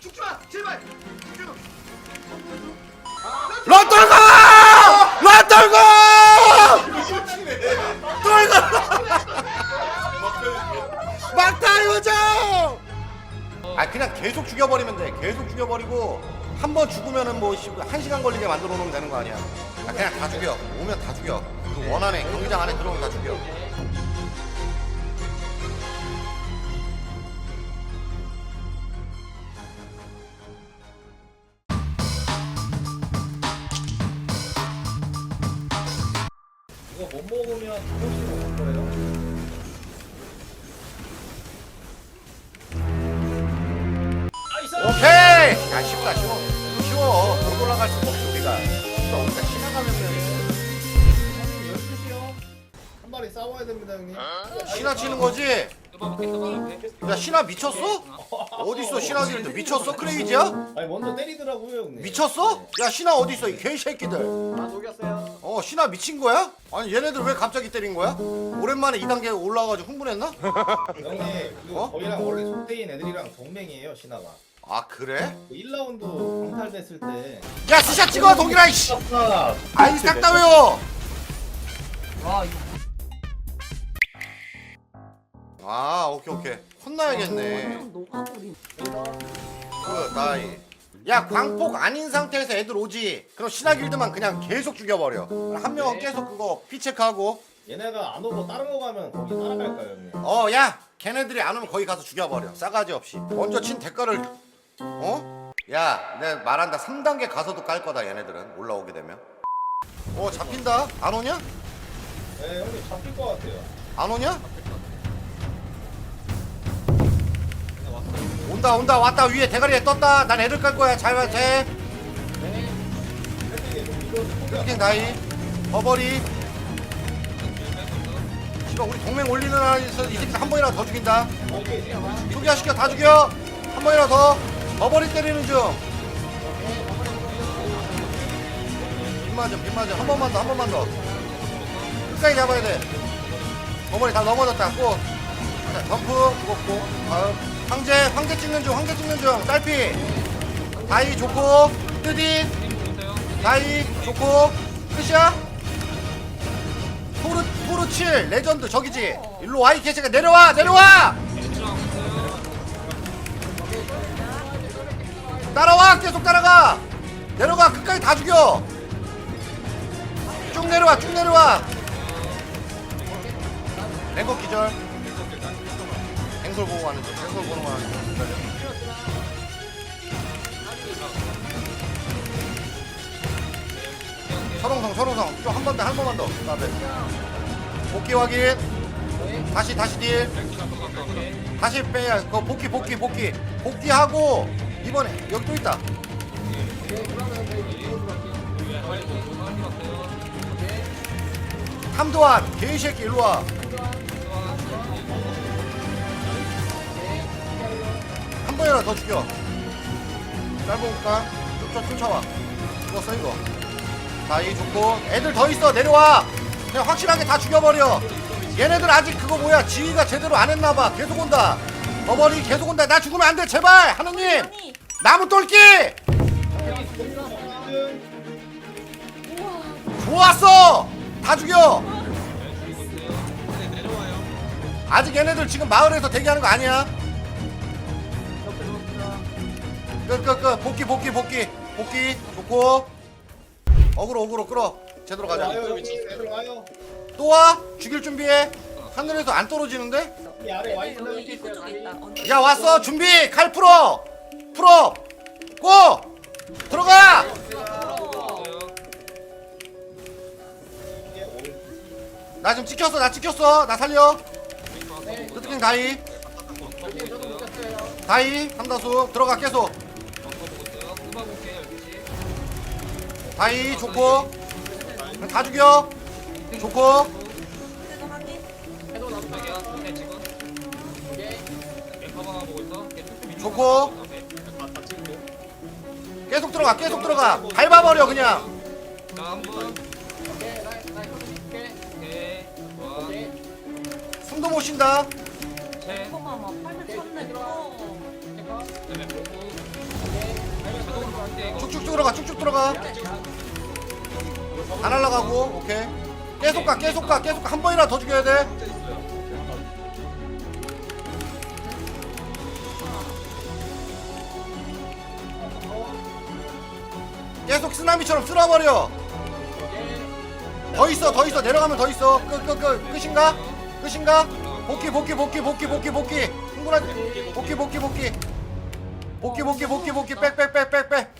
죽지 마 제발 집중 런 떨고! 런 떨고! 떨고! 막타 요정! 아 그냥 계속 죽여버리면 돼. 계속 죽여버리고 한 번 죽으면은 뭐한 시간 걸리게 만들어 놓으면 되는 거 아니야. 아, 그냥 다 죽여. 오면 다 죽여. 그 원안에 경기장 안에 들어오면 다 죽여. 싸워야 됩니다, 형님. 신화 치는 거지? 야 신화 미쳤어? 어딨어 신화 길드 미쳤어 크레이지야? 아니 먼저 때리더라고요, 형님. 미쳤어? 야 신화 어딨어 이 개새끼들 아, 녹였어요. 어 신화 미친 거야? 아니 얘네들 왜 갑자기 때린 거야? 오랜만에 2단계 올라와가지고 흥분했나? 형님, 그리고 어? 저희랑 원래 속대인 애들이랑 동맹이에요, 신화가. 아 그래? 그 1라운드 강탈됐을 때. 야 스샷 찍어 동일아 이씨 아, 아이 싹다 외워 아 오케이 오케이 혼나야겠네 녹아버린. 그 나이 야 광폭 아닌 상태에서 애들 오지 그럼 신화 길드만 그냥 계속 죽여버려 한 명은 계속 그거 피체크하고 얘네가 안 오고 다른 거 가면 거기 따라갈까요, 형님? 어 야 걔네들이 안 오면 거기 가서 죽여버려 싸가지 없이 먼저 친 대가를 어? 야 내가 말한다 3단계 가서도 깔 거다 얘네들은 올라오게 되면 어 잡힌다 안 오냐? 네, 형님 잡힐 것 같아요. 안 오냐? 온다 온다. 왔다. 위에 대가리에 떴다. 난 애들 깔 거야. 잘돼 흑킹 다이. 버버리. 씨발 우리 동맹 올리는 안에서 이 새끼 한 번이라도 더 죽인다. 죽여 시켜. 다 죽여. 한 번이라도 더. 버버리 때리는 중. 빗맞음 빗맞음 한 번만 더 한 번만 더. 끝까지 잡아야 돼. 버버리 다 넘어졌다. 꼭 자, 덤프 죽었고 다음. 황제 황제 찍는 중 황제 찍는 중. 딸피. 다이 좋고 뜨디. 다이 좋고 끝이야? 토르 토르 7 레전드 저기지. 일로 와이 개새가 내려와 내려와! 따라와 계속 따라가. 내려가 끝까지 다 죽여. 쭉 내려와 쭉 내려와. 랭거 기절 행솔 보고 가는 중 행솔 보고 가는 중 서롱성 서롱성. 좀 한 번 더 한 번만 더. 그다음에 복귀 확인. 다시 다시 딜. 다시 빼야 그 복귀 복귀 복귀. 복귀하고 이번에 여기 또 있다. 함도한 개새끼 일로와 번이라도 더 죽여. 짧아볼까? 쫓아 쫓아와. 죽었어 이거. 다이 좋고 애들 더 있어 내려와. 그냥 확실하게 다 죽여버려. 얘네들 아직 그거 뭐야 지휘가 제대로 안 했나봐. 계속 온다. 어머니 계속 온다. 나 죽으면 안 돼 제발! 하느님. 나무 똘끼. 좋았어! 다 죽여! 아직 얘네들 지금 마을에서 대기하는 거 아니야 끝끝끝. 복귀 복귀 복귀. 복귀. 좋고 어그로 어그로 끌어. 제대로 가자. 와요, 와요. 또 와? 죽일 준비해. 하늘에서 안 떨어지는데? 이 아래 와 여기 있어요. 여기 입구 쪽에 있다. 언덕. 야 왔어. 준비. 칼 풀어. 풀어. 고! 들어가! 나 지금 찍혔어 나 찍혔어. 나 살려. 뜨뜨킹 다이? 다이 삼다수. 들어가 계속 다이 좋고 다 죽여 좋고. 좋고 계속 들어가 계속 들어가 밟아버려 그냥 숨도 못 쉰다. 어. 쭉쭉 들어가 쭉쭉 들어가 다 날라가고 오케이. 계속 가 계속 가 계속 가. 한 번이라도 더 죽여야 돼. 계속 쓰나미처럼 쓸어버려. 더 있어 더 있어. 내려가면 더 있어. 끝 끝 끝. 끝인가? 끝인가? 복귀 복귀 복귀 복귀 복귀 복귀. 흥분하지. 복귀 복귀 복귀. 복귀 복귀 복귀 복귀. 빽빽빽빽빽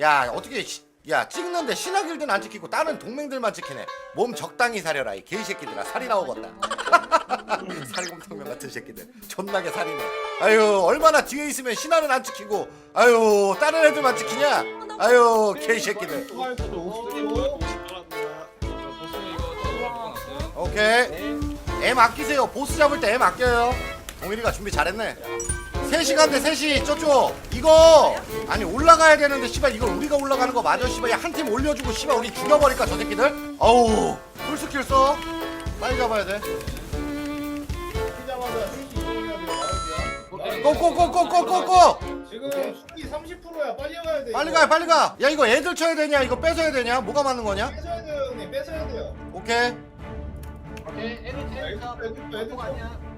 야 어떻게 시- 야 찍는데 신화길드는 안 찍히고 다른 동맹들만 찍히네. 몸 적당히 사려라 이 개새끼들아. 살이 나오겠다. 살이곰탕면 같은 새끼들. 존나게 살이네. 아유 얼마나 뒤에 있으면 신화는 안 찍히고 아유 다른 애들만 찍히냐? 아유 개새끼들. 투알코도 50kg. 오케이. M 아끼세요. 보스 잡을 때 M 아껴요. 동일이가 준비 잘했네 3시 간 대 3시 저쪽 이거 아니 올라가야 되는데 씨발 이걸 우리가 올라가는 거 맞아 씨발 한 팀 올려주고 씨발 우리 죽여버릴까 저 새끼들 어우 풀스킬 써 빨리 잡아야 돼 뛰자마자 슈기 이동해야 돼요. 마을이야. 고고고고고고고 지금 슈기 30%야. 빨리 가야 돼. 빨리 이거. 가 빨리 가야 이거 애들 쳐야 되냐 이거 뺏어야 되냐 뭐가 맞는 거냐 뺏어야 돼요, 형님. 뺏어야 돼요. 오케이 오케이 애들 애들, 제일가 애들, 애들. 이거 야 애들 들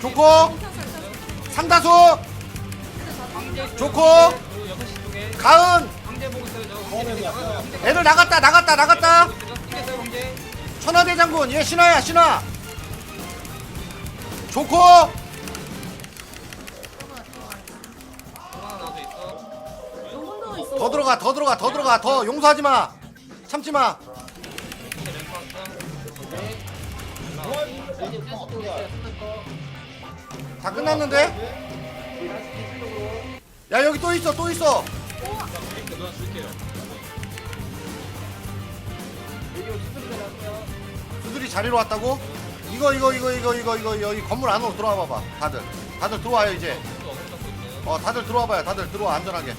좋고 상다수. 좋고 가은. 애들 나갔다 나갔다 나갔다. 천하대장군. 얘 신화야 신화. 좋고. 더 들어가 더 들어가 더 들어가. 더 용서하지 마. 참지 마 다 끝났는데? 야 여기 또 있어 또 있어 두들이 자리로 왔다고? 이거 이거 이거 이거 이거 이거 여기 건물 안으로 들어와 봐봐 다들 다들 들어와요 이제 어 다들 들어와 봐요 다들 들어와 안전하게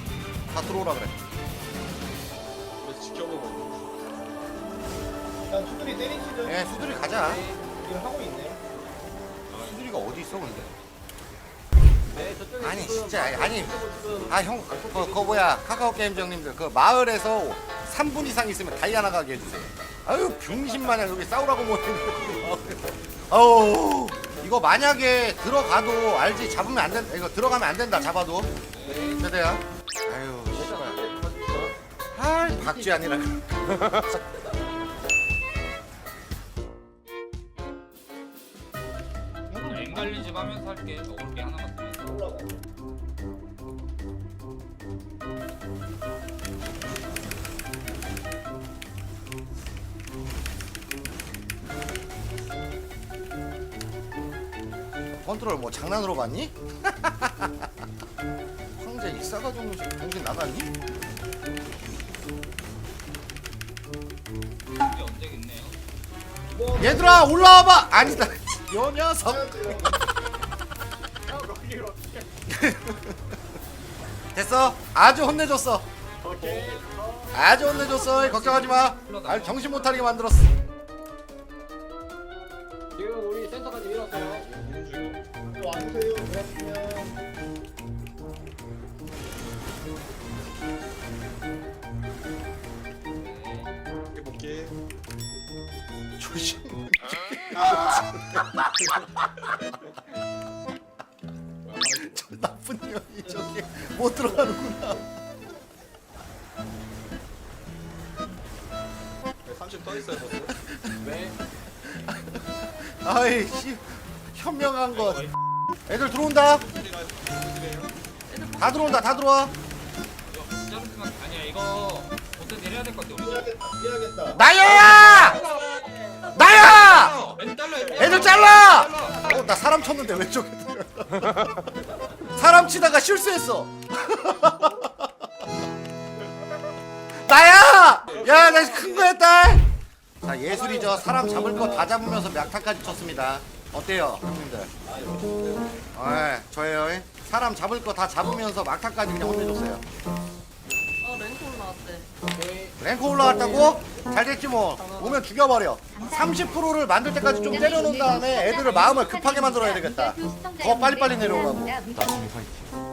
다 들어오라 그래 지켜보고 야, 수들이 때리시죠. 예 수들이 가자 이거 하고 있네. 수들이가 어디 있어 근데 아니 진짜 아니 아형 그거, 그거 뭐야 카카오 게임 정님들 그 마을에서 3분 이상 있으면 다이아 나 가게 해주세요. 아유 병신 마냥 여기 싸우라고 모이는 아우 이거 만약에 들어가도 알지? 잡으면 안 된다 이거 들어가면 안 된다 잡아도. 세대야 아유 아 박쥐 아니라. 앵갈린 집 하면서 할게. 먹을 게 하나만 쓰면서 컨트롤 뭐 장난으로 봤니? 황제 이 싸가지 없는 정신 나갔니? 얘들아 올라와봐 아니다 여 녀석 됐어. 아주 혼내줬어. 아주 혼내줬어. 걱정하지 마. 아, 정신 못 차리게 만들었어. 지금 우리 센터까지 밀었어요. 또 와주세요. 그렇으면. 해볼게. 조심 저 나쁜 년이 저기 못 들어가는구나. 30 떠있어요 버스 네. 아이 씨. 현명한 것. 애들 들어온다. 다 들어온다 다 들어와. 아니야. 이거 어떻게 내려야 될 것 같아 우리. 나야야! 나야 엔 달러 애들 잘라! 어 나 사람 쳤는데 왼쪽에 도망치다가 실수했어. 나야! 야, 나 큰 거야, 딸! 자, 예술이죠. 사람 잡을 거 다 잡으면서 약타까지 쳤습니다. 어때요, 형님들? 아, 저예요. 사람 잡을 거 다 잡으면서 막타까지 그냥 혼내줬어요. 랭크 올라왔다고? 잘 됐지 뭐. 오면 죽여버려. 30%를 만들 때까지 좀 때려놓은 다음에 애들을 마음을 급하게 만들어야 되겠다. 더 빨리빨리 내려오라고.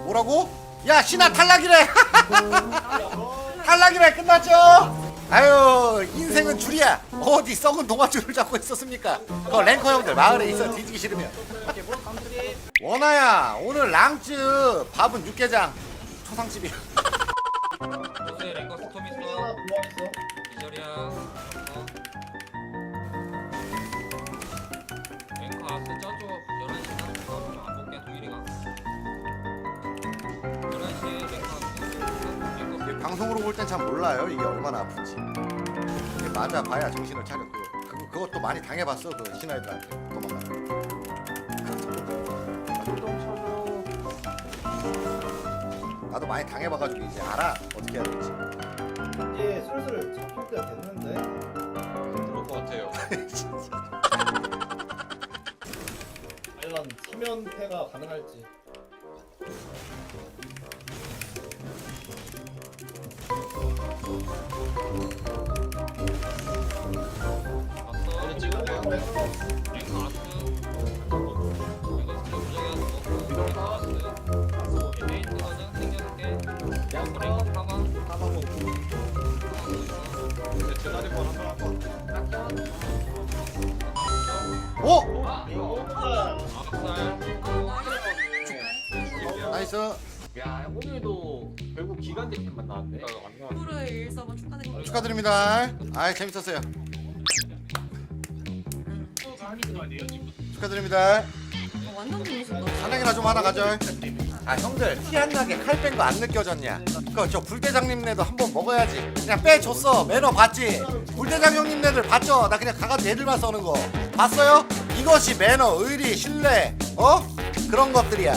뭐라고? 야, 신화 탈락이래. 탈락이래. 끝났죠? 아유, 인생은 줄이야. 어디 썩은 동아줄을 잡고 있었습니까? 그 랭커 형들 마을에 있어 뒤지기 싫으면. 원아야, 오늘 랑츠 밥은 육개장. 초상집이야. 보스에 랭거 스톰 하나 있어. 들어와있어. 기절이야. 어. 랭커 아스 저쪽 11시나? 저안 볼게 도일이가. 11시에 랭커 이게 방송으로 볼 땐 참 몰라요 이게 얼마나 아픈지 맞아 봐야 정신을 차려 그거, 그거 그것도 많이 당해봤어 그 신하이들한테 도망가 나도 많이 당해봐가지고 이제 알아 어떻게 해야 될지 이제 슬슬 잡힐 때 됐는데. 그럴 것 같아요. 과연 치면패가 가능할지. 왔어. 빨리 찍을게요. 랭커 아스. 랭 오! 아박살. 나이스 야 오늘도 결국 기간제 팀만 나왔네. 프로의 일서번 축하드립니다. 축하드립니다 아이 재밌었어요 축하드립니다 어, 완전 재밌었다. 사냥이나 좀 하나 가져 아 형들 티 안 나게 칼 뺀 거 안 느껴졌냐? 그저 불대장님네도 한번 먹어야지. 그냥 빼줬어. 매너 봤지? 불대장 형님네들 봤죠? 나 그냥 가가지고 애들만 써는 거. 봤어요? 이것이 매너 의리 신뢰 어? 그런 것들이야.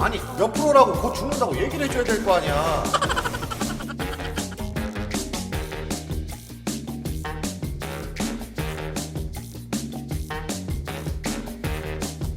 아니 몇 프로라고 곧 죽는다고 얘기를 해줘야 될 거 아니야